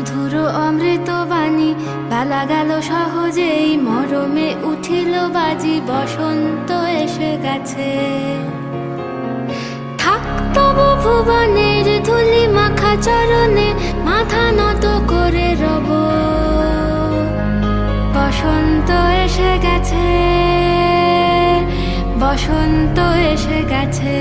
মধুর অমৃত বাণী বেলা গেল সহজেই মরমে উঠিল বাজি, বসন্ত এসে গেছে। থাকতব ভুবনের ধুলি মাখা চরণে, মাথা নত করে রব। বসন্ত এসে গেছে, বসন্ত এসে গেছে।